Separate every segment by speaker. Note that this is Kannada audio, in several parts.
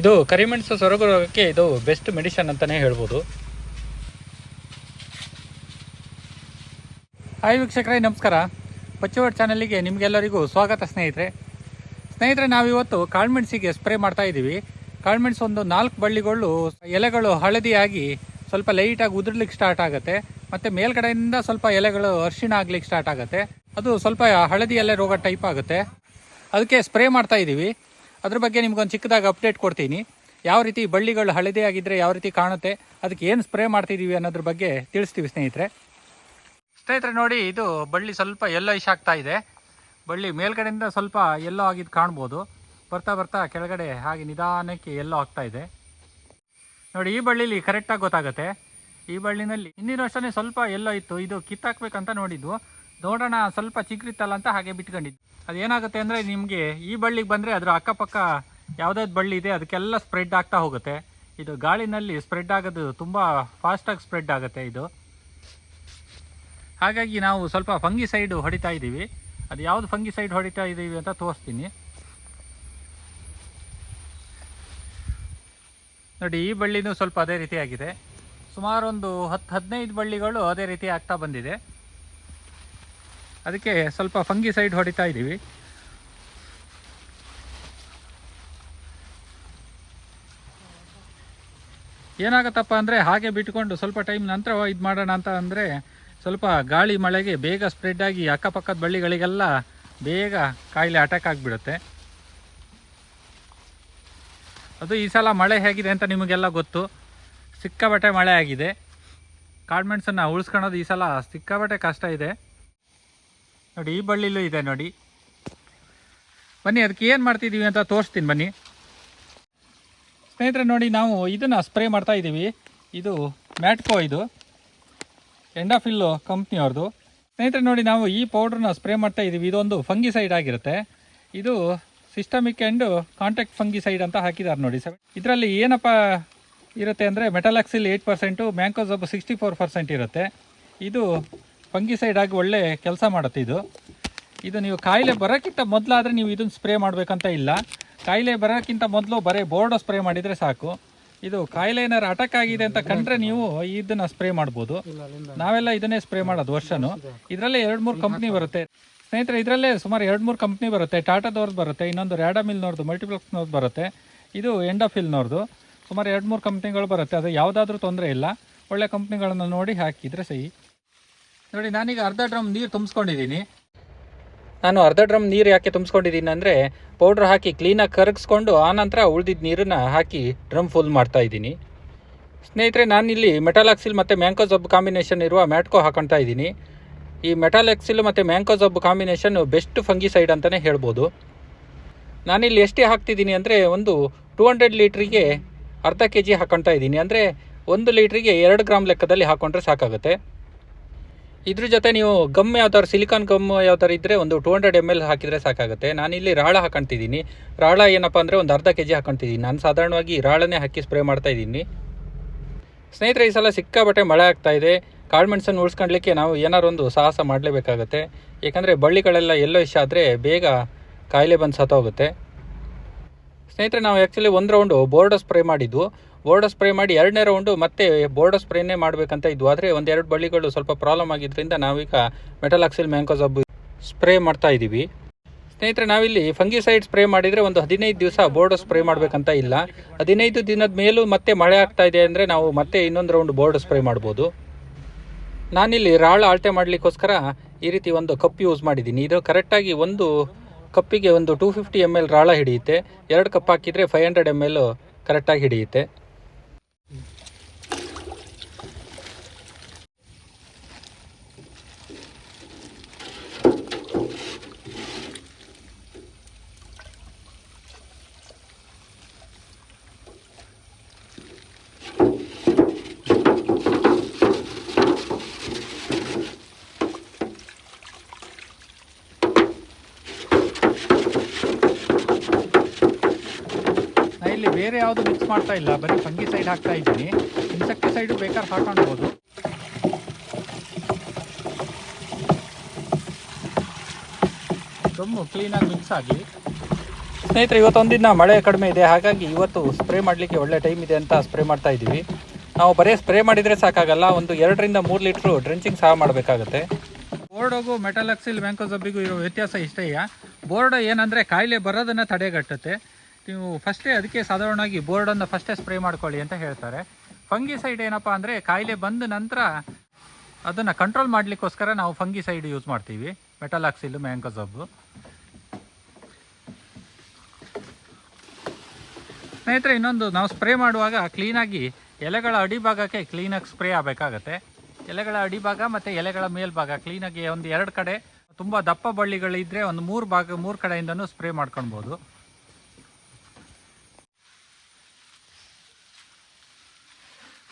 Speaker 1: ಇದು ಕರಿಮೆಣಸು ಸೊರಗು ರೋಗಕ್ಕೆ ಇದು ಬೆಸ್ಟ್ ಮೆಡಿಷನ್ ಅಂತಲೇ ಹೇಳ್ಬೋದು. ಹಾಯ್ ವೀಕ್ಷಕರೇ, ನಮಸ್ಕಾರ. ಪಚ್ಚವಾಡ್ ಚಾನಲಿಗೆ ನಿಮಗೆಲ್ಲರಿಗೂ ಸ್ವಾಗತ ಸ್ನೇಹಿತರೆ. ಸ್ನೇಹಿತರೆ, ನಾವಿವತ್ತು ಕಾಳುಮೆಣಸಿಗೆ ಸ್ಪ್ರೇ ಮಾಡ್ತಾ ಇದ್ದೀವಿ. ಕಾಳುಮೆಣಸು ಒಂದು ನಾಲ್ಕು ಬಳ್ಳಿಗಳು ಎಲೆಗಳು ಹಳದಿಯಾಗಿ ಸ್ವಲ್ಪ ಲೈಟಾಗಿ ಉದುರ್ಲಿಕ್ಕೆ ಸ್ಟಾರ್ಟ್ ಆಗುತ್ತೆ. ಮತ್ತು ಮೇಲ್ಗಡೆಯಿಂದ ಸ್ವಲ್ಪ ಎಲೆಗಳು ಅರ್ಶಿಣ ಆಗ್ಲಿಕ್ಕೆ ಸ್ಟಾರ್ಟ್ ಆಗುತ್ತೆ. ಅದು ಸ್ವಲ್ಪ ಹಳದಿ ಎಲೆ ರೋಗ ಟೈಪ್ ಆಗುತ್ತೆ. ಅದಕ್ಕೆ ಸ್ಪ್ರೇ ಮಾಡ್ತಾ ಇದ್ದೀವಿ. ಅದ್ರ ಬಗ್ಗೆ ನಿಮ್ಗೊಂದು ಚಿಕ್ಕದಾಗಿ ಅಪ್ಡೇಟ್ ಕೊಡ್ತೀನಿ. ಯಾವ ರೀತಿ ಬಳ್ಳಿಗಳು ಹಳದಿ ಆಗಿದ್ರೆ ಯಾವ ರೀತಿ ಕಾಣುತ್ತೆ, ಅದಕ್ಕೆ ಏನು ಸ್ಪ್ರೇ ಮಾಡ್ತಿದ್ದೀವಿ ಅನ್ನೋದ್ರ ಬಗ್ಗೆ ತಿಳಿಸ್ತೀವಿ ಸ್ನೇಹಿತರೆ. ಸ್ನೇಹಿತರೆ, ನೋಡಿ, ಇದು ಬಳ್ಳಿ ಸ್ವಲ್ಪ ಎಲ್ಲೋ ಇಶ್ ಆಗ್ತಾ ಇದೆ. ಬಳ್ಳಿ ಮೇಲ್ಗಡೆಯಿಂದ ಸ್ವಲ್ಪ ಎಲ್ಲೋ ಆಗಿದ್ದು ಕಾಣ್ಬೋದು. ಬರ್ತಾ ಬರ್ತಾ ಕೆಳಗಡೆ ಹಾಗೆ ನಿಧಾನಕ್ಕೆ ಎಲ್ಲೋ ಆಗ್ತಾ ಇದೆ. ನೋಡಿ, ಈ ಬಳ್ಳಿಲಿ ಕರೆಕ್ಟಾಗಿ ಗೊತ್ತಾಗುತ್ತೆ. ಈ ಬಳ್ಳಿನಲ್ಲಿ ಹಿಂದಿನ ವರ್ಷನೇ ಸ್ವಲ್ಪ ಎಲ್ಲೋ ಇತ್ತು. ಇದು ಕಿತ್ತಾಕ್ಬೇಕಂತ ನೋಡಿದ್ವು ನೋಡೋಣ, ಸ್ವಲ್ಪ ಚಿಕ್ಕಿತ್ತಲ್ಲ ಅಂತ ಹಾಗೆ ಬಿಟ್ಕೊಂಡಿದ್ದು. ಅದೇನಾಗುತ್ತೆ ಅಂದರೆ ನಿಮಗೆ ಈ ಬಳ್ಳಿಗೆ ಬಂದರೆ ಅದರ ಅಕ್ಕಪಕ್ಕ ಯಾವುದಾದ್ರು ಬಳ್ಳಿ ಇದೆ, ಅದಕ್ಕೆಲ್ಲ ಸ್ಪ್ರೆಡ್ ಆಗ್ತಾ ಹೋಗುತ್ತೆ. ಇದು ಗಾಳಿನಲ್ಲಿ ಸ್ಪ್ರೆಡ್ ಆಗೋದು ತುಂಬ ಫಾಸ್ಟಾಗಿ ಸ್ಪ್ರೆಡ್ ಆಗುತ್ತೆ ಇದು. ಹಾಗಾಗಿ ನಾವು ಸ್ವಲ್ಪ ಫಂಗಿ ಸೈಡ್ ಹೊಡಿತಾ ಇದ್ದೀವಿ ಅದು ಯಾವುದು ಫಂಗಿ ಸೈಡ್ ಹೊಡಿತಾ ಇದ್ದೀವಿ ಅಂತ ತೋರಿಸ್ತೀನಿ. ನೋಡಿ, ಈ ಬಳ್ಳಿನೂ ಸ್ವಲ್ಪ ಅದೇ ರೀತಿ ಆಗಿದೆ. ಸುಮಾರು ಒಂದು ಹತ್ತು ಹದಿನೈದು ಬಳ್ಳಿಗಳು ಅದೇ ರೀತಿ ಆಗ್ತಾ ಬಂದಿದೆ. ಅದಕ್ಕೆ ಸ್ವಲ್ಪ ಫಂಗಿ ಸೈಡ್ ಹೊಡಿತಾ ಇದ್ದೀವಿ. ಏನಾಗತ್ತಪ್ಪ ಅಂದರೆ ಹಾಗೆ ಬಿಟ್ಕೊಂಡು ಸ್ವಲ್ಪ ಟೈಮ್ ನಂತರ ಇದು ಮಾಡೋಣ ಅಂತ ಅಂದರೆ ಸ್ವಲ್ಪ ಗಾಳಿ ಮಳೆಗೆ ಬೇಗ ಸ್ಪ್ರೆಡ್ ಆಗಿ ಅಕ್ಕಪಕ್ಕದ ಬಳ್ಳಿಗಳಿಗೆಲ್ಲ ಬೇಗ ಕಾಯಿಲೆ ಅಟ್ಯಾಕ್ ಆಗಿಬಿಡುತ್ತೆ. ಅದು ಈ ಸಲ ಮಳೆ ಹೇಗಿದೆ ಅಂತ ನಿಮಗೆಲ್ಲ ಗೊತ್ತು. ಸಿಕ್ಕಾಬಟ್ಟೆ ಮಳೆ ಆಗಿದೆ. ಕಾಳುಮೆಣಸನ್ನು ಉಳಿಸ್ಕೊಳೋದು ಈ ಸಲ ಸಿಕ್ಕಾಬಟ್ಟೆ ಕಷ್ಟ ಇದೆ. ನೋಡಿ, ಈ ಬಳ್ಳಿಲೂ ಇದೆ ನೋಡಿ. ಬನ್ನಿ, ಅದಕ್ಕೆ ಏನು ಮಾಡ್ತಿದ್ದೀವಿ ಅಂತ ತೋರಿಸ್ತೀನಿ, ಬನ್ನಿ. ಸ್ನೇಹಿತರೆ, ನೋಡಿ, ನಾವು ಇದನ್ನು ಸ್ಪ್ರೇ ಮಾಡ್ತಾ ಇದ್ದೀವಿ ಇದು ಮ್ಯಾಟ್ಕೋ ಇದು. ಎಂಡಾಫಿಲ್ಲು ಕಂಪ್ನಿಯವ್ರದ್ದು ಸ್ನೇಹಿತರೆ, ನೋಡಿ, ನಾವು ಈ ಪೌಡ್ರನ್ನ ಸ್ಪ್ರೇ ಮಾಡ್ತಾ ಇದ್ದೀವಿ ಇದೊಂದು ಫಂಗಿಸೈಡ್ ಆಗಿರುತ್ತೆ. ಇದು ಸಿಸ್ಟಮಿಕ್ ಆ್ಯಂಡ್ ಕಾಂಟ್ಯಾಕ್ಟ್ ಫಂಗಿಸೈಡ್ ಅಂತ ಹಾಕಿದ್ದಾರೆ ನೋಡಿ ಸರ್. ಇದರಲ್ಲಿ ಏನಪ್ಪ ಇರುತ್ತೆ ಅಂದರೆ metalaxyl eight percent mancozeb sixty four percent ಇರುತ್ತೆ. ಇದು ಫಂಗಿಸೈಡ್ ಆಗಿ ಒಳ್ಳೆ ಕೆಲಸ ಮಾಡುತ್ತೆ ಇದು. ಇದು ನೀವು ಕಾಯಿಲೆ ಬರೋಕ್ಕಿಂತ ಮೊದಲಾದರೆ ನೀವು ಇದನ್ನು ಸ್ಪ್ರೇ ಮಾಡಬೇಕಂತ ಇಲ್ಲ. ಕಾಯಿಲೆ ಬರೋಕ್ಕಿಂತ ಮೊದಲು ಬರೀ ಬೋರ್ಡೋ ಸ್ಪ್ರೇ ಮಾಡಿದರೆ ಸಾಕು. ಇದು ಕಾಯಿಲೆ ಏನಾರು ಅಟಕ್ ಆಗಿದೆ ಅಂತ ಕಂಡ್ರೆ ನೀವು ಇದನ್ನ ಸ್ಪ್ರೇ ಮಾಡ್ಬೋದು. ನಾವೆಲ್ಲ ಇದನ್ನೇ ಸ್ಪ್ರೇ ಮಾಡೋದು ವರ್ಷನು. ಇದರಲ್ಲೇ ಎರಡು ಮೂರು ಕಂಪ್ನಿ ಬರುತ್ತೆ. ಸ್ನೇಹಿತರೆ, ಇದರಲ್ಲೇ ಸುಮಾರು ಎರಡು ಮೂರು ಕಂಪ್ನಿ ಬರುತ್ತೆ. ಟಾಟಾದವ್ರದ್ದು ಬರುತ್ತೆ, ಇನ್ನೊಂದು ರ್ಯಾಡಮಿಲ್ನವ್ರದ್ದು ಮಲ್ಟಿಪ್ಲೆಕ್ಸ್ನವ್ರದ್ದು ಬರುತ್ತೆ. ಇದು ಎಂಡಫಿಲ್ನವ್ರದ್ದು ಸುಮಾರು ಎರಡು ಮೂರು ಕಂಪ್ನಿಗಳು ಬರುತ್ತೆ. ಅದು ಯಾವುದಾದ್ರೂ ತೊಂದರೆ ಇಲ್ಲ. ಒಳ್ಳೆ ಕಂಪ್ನಿಗಳನ್ನು ನೋಡಿ ಹಾಕಿದರೆ ಸಹಿ. ನೋಡಿ, ನಾನೀಗ ಅರ್ಧ ಡ್ರಮ್ ನೀರು ತುಂಬಿಸ್ಕೊಂಡಿದ್ದೀನಿ ನಾನು ಅರ್ಧ ಡ್ರಮ್ ನೀರು ಯಾಕೆ ತುಂಬಿಸ್ಕೊಂಡಿದ್ದೀನಿ ಅಂದರೆ, ಪೌಡ್ರ್ ಹಾಕಿ ಕ್ಲೀನಾಗಿ ಕರಗಿಸ್ಕೊಂಡು ಆನಂತರ ಉಳಿದಿದ್ದ ನೀರನ್ನು ಹಾಕಿ ಡ್ರಮ್ ಫುಲ್ ಮಾಡ್ತಾ ಇದ್ದೀನಿ. ಸ್ನೇಹಿತರೆ, ನಾನಿಲ್ಲಿ ಮೆಟಾಲಾಕ್ಸಿಲ್ ಮತ್ತು ಮ್ಯಾಂಕೋಸಬ್ ಕಾಂಬಿನೇಷನ್ ಇರುವ ಮ್ಯಾಟ್ಕೋ ಹಾಕೊಳ್ತಾ ಇದ್ದೀನಿ. ಈ ಮೆಟಾಲೆಕ್ಸಿಲ್ ಮತ್ತು ಮ್ಯಾಂಕೋಸಬ್ ಕಾಂಬಿನೇಷನ್ ಬೆಸ್ಟ್ ಫಂಗಿಸೈಡ್ ಅಂತಲೇ ಹೇಳ್ಬೋದು. ನಾನಿಲ್ಲಿ ಎಷ್ಟೇ ಹಾಕ್ತಿದ್ದೀನಿ ಅಂದರೆ, ಒಂದು ಟೂ ಹಂಡ್ರೆಡ್ ಲೀಟ್ರಿಗೆ ಅರ್ಧ ಕೆ ಜಿ ಹಾಕೊಳ್ತಾ ಇದ್ದೀನಿ. ಅಂದರೆ, ಒಂದು ಲೀಟ್ರಿಗೆ ಎರಡು ಗ್ರಾಮ್ ಲೆಕ್ಕದಲ್ಲಿ ಹಾಕ್ಕೊಂಡ್ರೆ ಸಾಕಾಗುತ್ತೆ. ಇದ್ರ ಜೊತೆ ನೀವು ಗಮ್ ಯಾವ್ದಾರು ಸಿಲಿಕಾನ್ ಗಮ್ ಯಾವ ಥರ ಇದ್ದರೆ ಒಂದು ಟೂ ಹಂಡ್ರೆಡ್ ಎಂ ಎಲ್ ಹಾಕಿದರೆ ಸಾಕಾಗುತ್ತೆ. ನಾನಿಲ್ಲಿ ರಾಳ ಹಾಕೊತಿದ್ದೀನಿ. ರಾಳ ಏನಪ್ಪ ಅಂದರೆ ಒಂದು ಅರ್ಧ ಕೆ ಜಿ ಹಾಕೊತಿದ್ದೀನಿ. ನಾನು ಸಾಧಾರಣವಾಗಿ ರಾಳನೇ ಹಾಕಿ ಸ್ಪ್ರೇ ಮಾಡ್ತಾ ಇದ್ದೀನಿ. ಸ್ನೇಹಿತರೆ, ಈ ಸಲ ಸಿಕ್ಕಾಬಟ್ಟೆ ಮಳೆ ಆಗ್ತಾ ಇದೆ. ಕಾಳುಮೆಣಸನ್ನು ಉಳಿಸ್ಕೊಳ್ಲಿಕ್ಕೆ ನಾವು ಏನಾರು ಒಂದು ಸಾಹಸ ಮಾಡಲೇಬೇಕಾಗುತ್ತೆ. ಏಕೆಂದರೆ ಬಳ್ಳಿಗಳೆಲ್ಲ ಎಲ್ಲೋ ಇಷ್ಟ ಆದರೆ ಬೇಗ ಕಾಯಿಲೆ ಬಂದು ಸತ್ತೋಗುತ್ತೆ. ಸ್ನೇಹಿತರೆ, ನಾವು ಆ್ಯಕ್ಚುಲಿ ಒಂದು ರೌಂಡು ಬೋರ್ಡರ್ ಸ್ಪ್ರೇ ಮಾಡಿದ್ದು. ಬೋರ್ಡರ್ ಸ್ಪ್ರೇ ಮಾಡಿ ಎರಡನೇ ರೌಂಡು ಮತ್ತೆ ಬೋರ್ಡರ್ ಸ್ಪ್ರೇನೇ ಮಾಡಬೇಕಂತ ಇದ್ವು. ಆದರೆ ಒಂದೆರಡು ಬಳ್ಳಿಗಳು ಸ್ವಲ್ಪ ಪ್ರಾಬ್ಲಮ್ ಆಗಿದ್ದರಿಂದ ನಾವೀಗ ಮೆಟಲಾಕ್ಸಿಲ್ ಮ್ಯಾಂಕೋಸಬ್ ಸ್ಪ್ರೇ ಮಾಡ್ತಾ ಇದ್ದೀವಿ. ಸ್ನೇಹಿತರೆ, ನಾವಿಲ್ಲಿ ಫಂಗಿಸೈಡ್ ಸ್ಪ್ರೇ ಮಾಡಿದರೆ ಒಂದು ಹದಿನೈದು ದಿವಸ ಬೋರ್ಡರ್ ಸ್ಪ್ರೇ ಮಾಡಬೇಕಂತ ಇಲ್ಲ. ಹದಿನೈದು ದಿನದ ಮೇಲೂ ಮತ್ತೆ ಮಳೆ ಆಗ್ತಾ ಇದೆ ಅಂದರೆ ನಾವು ಮತ್ತೆ ಇನ್ನೊಂದು ರೌಂಡ್ ಬೋರ್ಡ್ ಸ್ಪ್ರೇ ಮಾಡ್ಬೋದು. ನಾನಿಲ್ಲಿ ರಾಳ ಅಳತೆ ಮಾಡಲಿಕ್ಕೋಸ್ಕರ ಈ ರೀತಿ ಒಂದು ಕಪ್ ಯೂಸ್ ಮಾಡಿದ್ದೀನಿ. ಇದು ಕರೆಕ್ಟಾಗಿ ಒಂದು ಕಪ್ಪಿಗೆ ಒಂದು ಟೂ ಫಿಫ್ಟಿ ಎಂ ಎಲ್ ರಾಳ ಹಿಡಿಯುತ್ತೆ. ಎರಡು ಕಪ್ ಹಾಕಿದರೆ ಫೈವ್ ಹಂಡ್ರೆಡ್ ಎಂ ಎಲ್ ಕರೆಕ್ಟಾಗಿ ಹಿಡಿಯುತ್ತೆ. ಇಲ್ಲಿ ಬೇರೆ ಯಾವುದು ಮಿಕ್ಸ್ ಮಾಡ್ತಾ ಇಲ್ಲ. ಬರೀ ಫಂಗಿ ಸೈಡ್ ಹಾಕ್ತಾ ಇದ್ದೀನಿ. ಇನ್ಸೆಕ್ಟಿಸೈಡು ಬೇಕಾದ್ರೆ ಹಾಕೊಳ್ಬೋದು ತುಂಬ ಕ್ಲೀನಾಗಿ ಮಿಕ್ಸ್ ಆಗಿ. ಸ್ನೇಹಿತರೆ ಇವತ್ತೊಂದಿನ ಮಳೆ ಕಡಿಮೆ ಇದೆ. ಹಾಗಾಗಿ ಇವತ್ತು ಸ್ಪ್ರೇ ಮಾಡಲಿಕ್ಕೆ ಒಳ್ಳೆ ಟೈಮ್ ಇದೆ ಅಂತ ಸ್ಪ್ರೇ ಮಾಡ್ತಾ ಇದ್ದೀವಿ. ನಾವು ಬರೀ ಸ್ಪ್ರೇ ಮಾಡಿದರೆ ಸಾಕಾಗಲ್ಲ. ಒಂದು ಎರಡರಿಂದ ಮೂರು ಲೀಟ್ರು ಡ್ರೆಂಚಿಂಗ್ ಸಹ ಮಾಡಬೇಕಾಗತ್ತೆ. ಬೋರ್ಡೋಗು ಮೆಟಲಕ್ಸಿಲ್ ವ್ಯಾಂಕೋಸಬ್ಬಿಗೂ ಇರೋ ವ್ಯತ್ಯಾಸ ಇಷ್ಟೇಯ ಬೋರ್ಡ್ ಏನಂದರೆ ಕಾಯಿಲೆ ಬರೋದನ್ನು ತಡೆಗಟ್ಟುತ್ತೆ. ನೀವು ಫಸ್ಟೇ ಅದಕ್ಕೆ ಸಾಧಾರಣವಾಗಿ ಬೋರ್ಡನ್ನು ಫಸ್ಟೇ ಸ್ಪ್ರೇ ಮಾಡ್ಕೊಳ್ಳಿ ಅಂತ ಹೇಳ್ತಾರೆ. ಫಂಗಿಸೈಡ್ ಏನಪ್ಪ ಅಂದರೆ ಕಾಯಿಲೆ ಬಂದ ನಂತರ ಅದನ್ನು ಕಂಟ್ರೋಲ್ ಮಾಡಲಿಕ್ಕೋಸ್ಕರ ನಾವು ಫಂಗಿಸೈಡ್ ಯೂಸ್ ಮಾಡ್ತೀವಿ. ಮೆಟಲಾಕ್ಸಿಲ್ ಮ್ಯಾಂಕೋಸಬ್ಬು ಸ್ನೇಹಿತರೆ, ಇನ್ನೊಂದು ನಾವು ಸ್ಪ್ರೇ ಮಾಡುವಾಗ ಕ್ಲೀನಾಗಿ ಎಲೆಗಳ ಅಡಿಭಾಗಕ್ಕೆ ಕ್ಲೀನಾಗಿ ಸ್ಪ್ರೇ ಆಗಬೇಕಾಗತ್ತೆ. ಎಲೆಗಳ ಅಡಿಭಾಗ ಮತ್ತು ಎಲೆಗಳ ಮೇಲ್ಭಾಗ ಕ್ಲೀನಾಗಿ ಒಂದು ಎರಡು ಕಡೆ ತುಂಬ ದಪ್ಪ ಬಳ್ಳಿಗಳಿದ್ದರೆ ಒಂದು ಮೂರು ಭಾಗ, ಮೂರು ಕಡೆಯಿಂದನೂ ಸ್ಪ್ರೇ ಮಾಡ್ಕೊಳ್ಬೋದು.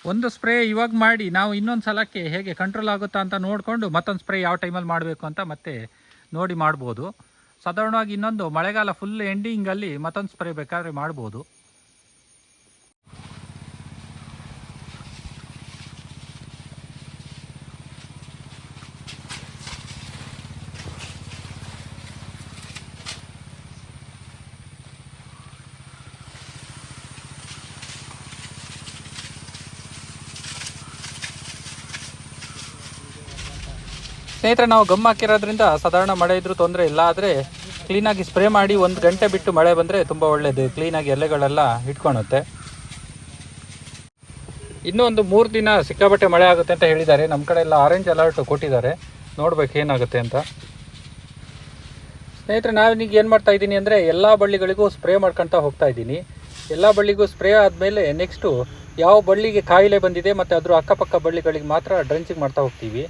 Speaker 1: ಒಂದು ಸ್ಪ್ರೇ ಇವಾಗ ಮಾಡಿ ನಾವು ಇನ್ನೊಂದು ಸಲಕ್ಕೆ ಹೇಗೆ ಕಂಟ್ರೋಲ್ ಆಗುತ್ತಾ ಅಂತ ನೋಡಿಕೊಂಡು ಮತ್ತೊಂದು ಸ್ಪ್ರೇ ಯಾವ ಟೈಮಲ್ಲಿ ಮಾಡಬೇಕು ಅಂತ ಮತ್ತೆ ನೋಡಿ ಮಾಡ್ಬೋದು. ಸಾಧಾರಣವಾಗಿ ಇನ್ನೊಂದು ಮಳೆಗಾಲ ಫುಲ್ ಎಂಡಿಂಗಲ್ಲಿ ಮತ್ತೊಂದು ಸ್ಪ್ರೇ ಬೇಕಾದರೆ ಮಾಡ್ಬೋದು. ಸ್ನೇಹಿತರೆ, ನಾವು ಗಮ್ ಹಾಕಿರೋದ್ರಿಂದ ಸಾಧಾರಣ ಮಳೆ ಇದ್ರೂ ತೊಂದರೆ ಇಲ್ಲ, ಆದರೆ ಕ್ಲೀನಾಗಿ ಸ್ಪ್ರೇ ಮಾಡಿ ಒಂದು ಗಂಟೆ ಬಿಟ್ಟು ಮಳೆ ಬಂದರೆ ತುಂಬ ಒಳ್ಳೆಯದು ಕ್ಲೀನಾಗಿ ಎಲೆಗಳೆಲ್ಲ ಇಟ್ಕೊಳುತ್ತೆ ಇನ್ನೂ ಒಂದು ಮೂರು ದಿನ ಸಿಕ್ಕಾಬಟ್ಟೆ ಮಳೆ ಆಗುತ್ತೆ ಅಂತ ಹೇಳಿದ್ದಾರೆ. ನಮ್ಮ ಕಡೆ ಎಲ್ಲ ಆರೆಂಜ್ ಅಲರ್ಟ್ ಕೊಟ್ಟಿದ್ದಾರೆ. ನೋಡ್ಬೇಕು ಏನಾಗುತ್ತೆ ಅಂತ. ಸ್ನೇಹಿತರೆ ನಾವೀಗ ಏನು ಮಾಡ್ತಾ ಇದ್ದೀನಿ ಅಂದರೆ ಎಲ್ಲ ಬಳ್ಳಿಗಳಿಗೂ ಸ್ಪ್ರೇ ಮಾಡ್ಕೊತಾ ಹೋಗ್ತಾ ಇದ್ದೀನಿ. ಎಲ್ಲ ಬಳ್ಳಿಗೂ ಸ್ಪ್ರೇ ಆದಮೇಲೆ ನೆಕ್ಸ್ಟು ಯಾವ ಬಳ್ಳಿಗೆ ಕಾಯಿಲೆ ಬಂದಿದೆ ಮತ್ತು ಅದರ ಅಕ್ಕಪಕ್ಕ ಬಳ್ಳಿಗಳಿಗೆ ಮಾತ್ರ ಡ್ರೆಂಚಿಂಗ್ ಮಾಡ್ತಾ ಹೋಗ್ತೀವಿ.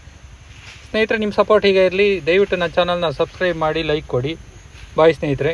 Speaker 1: ಸ್ನೇಹಿತರೆ ನಿಮ್ಮ ಸಪೋರ್ಟ್ ಹೀಗೆ ಇರಲಿ. ದಯವಿಟ್ಟು ನನ್ನ ಚಾನಲ್ನ ಸಬ್ಸ್ಕ್ರೈಬ್ ಮಾಡಿ ಲೈಕ್ ಕೊಡಿ. ಬಾಯ್ ಸ್ನೇಹಿತರೆ.